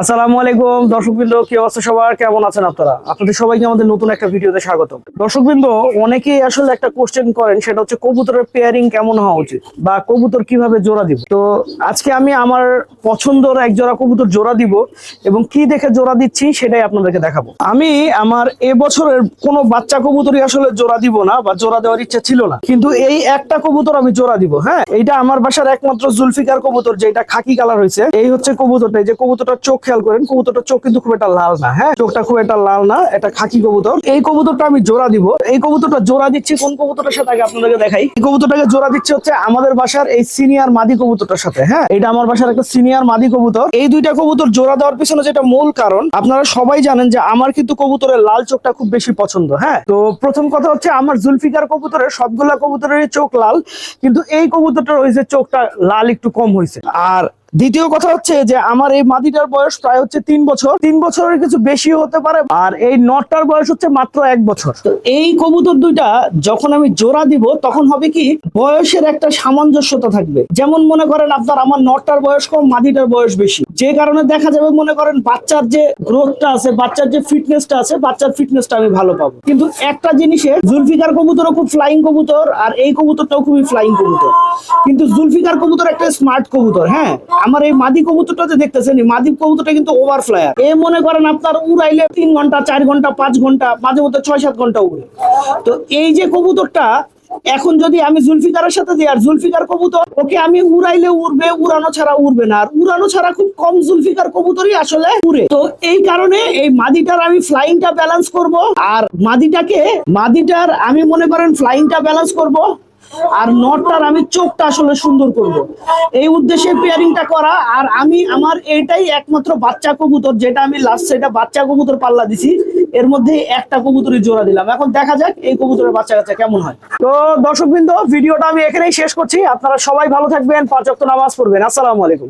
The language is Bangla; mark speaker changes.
Speaker 1: আসসালামু আলাইকুম, দর্শকবৃন্দ, কি অবস্থা সবার? কেমন আছেন আপনারা? আপনাদের সবাইকে আমাদের নতুন একটা ভিডিওতে স্বাগত দর্শকবৃন্দ, অনেকেই আসলে একটা কোশ্চেন করেন, সেটা হচ্ছে কবুতরের পেয়ারিং কেমন হওয়া উচিত বা কবুতর কীভাবে জোড়া দিব? তো আজকে আমি আমার পছন্দর এক জোড়া কবুতর জোড়া দিব এবং কি দেখে জোড়া দিচ্ছি সেটাই আপনাদেরকে দেখাবো। আমি আমার এবছরের কোনো বাচ্চা কবুতরই আসলে জোড়া দিব না বা জোড়া দেওয়ার ইচ্ছা ছিল না। কিন্তু এই একটা কবুতর আমি জোড়া দিব হ্যাঁ? এইটা আমার বাসার একমাত্র জুলফিকার কবুতর, যেটা খাকি কালার হয়েছে। এই হচ্ছে কবুতরটা, এই যে কবুতরটার চোখ খেয়াল করেন, কবুতরটার চোখ কিন্তু খুব একটা লাল না হ্যাঁ? চোখটা খুব একটা লাল না, এটা খাকি কবুতর। এই কবুতরটা আমি জোড়া দিব। এই কবুতরটা জোড়া দিচ্ছি কোন কবুতরটার সাথে? আগে আপনাদেরকে দেখাই। এই কবুতরটাকে জোড়া দিচ্ছে হচ্ছে আমাদের বাসার এই সিনিয়র মাদি কবুতরটার সাথে হ্যাঁ? এটা আমার বাসার একটা সিনিয়র মাদি কবুতর। এই দুইটা কবুতর জোড়া দেওয়ার পিছনে যেটা মূল কারণ, আপনারা সবাই জানেন যে আমার কিন্তু কবুতরের লাল চোখটা খুব বেশি পছন্দ হ্যাঁ? তো প্রথম কথা হচ্ছে আমার জুলফিকার কবুতরের সবগুলা কবুতরের চোখ লাল, কিন্তু এই কবুতরটার ওই যে চোখটা লাল একটু কম হয়েছে। আর দ্বিতীয় কথা হচ্ছে যে আমার এই মাদিটার বয়স প্রায় হচ্ছে তিন বছর। তিন বছরের কিছু বেশি হতে পারে, আর এই নটটার বয়স হচ্ছে মাত্র এক বছর। তো এই কবুতর দুইটা যখন আমি জোড়া দিব, তখন হবে কি, বয়সের একটা সামঞ্জস্যতা থাকবে। যেমন মনে করেন আপনার, আমার নটটার বয়স কম, মাদিটার বয়স বেশি। যে কারণে দেখা যাবে, মনে করেন বাচ্চার যে গ্রোথটা আছে, বাচ্চার যে ফিটনেসটা আছে, বাচ্চার ফিটনেসটা আমি ভালো পাবো। কিন্তু একটা জিনিসে জুলফিকার কবুতরও খুব ফ্লাইং কবুতর, আর এই কবুতরটাও খুবই ফ্লাইং কবুতর। কিন্তু জুলফিকার কবুতর একটা স্মার্ট কবুতর হ্যাঁ? আমার এই মাদি কবুতরটা যে দেখতেছেন, এই মাদি কবুতরটা কিন্তু ওভার ফ্লায়ার এ মনে করেন আপনার উড়াইলে তিন ঘণ্টা, চার ঘণ্টা, পাঁচ ঘণ্টা, মাঝে মধ্যে ছয় সাত ঘণ্টা উড়ে। তো এই যে কবুতরটা এখন যদি আমি জুলফিকারের সাথে যাই, আর জুলফিকার কবুতর, ওকে আমি উড়াইলে উড়বে, উড়ানো ছাড়া উড়বে না। আর উড়ানো ছাড়া খুব কম জুলফিকার কবুতরই আসলে উড়ে। তো এই কারণে এই মাদিটার আমি ফ্লাইংটা ব্যালেন্স করব। আর মাদিটাকে, মাদিটার আমি মনে করেন ফ্লাইংটা ব্যালেন্স করব। আর নটটার আমি চোখটা আসলে সুন্দর করব। এই উদ্দেশ্যে পেয়ারিংটা করা, আর আমি আমার এটাই একমাত্র বাচ্চা কবুতর, যেটা আমি লাস্ট সেটা বাচ্চা কবুতর পাল্লা দিছি, এর মধ্যে একটা কবুতরই জোড়া দিলাম। এখন দেখা যাক এই কবুতরের বাচ্চা কাচ্চা কেমন হয়। তো দর্শকবৃন্দ, ভিডিওটা আমি এখানেই শেষ করছি। আপনারা সবাই ভালো থাকবেন, পাঁচ নামাজ পড়বেন। আসসালামু আলাইকুম।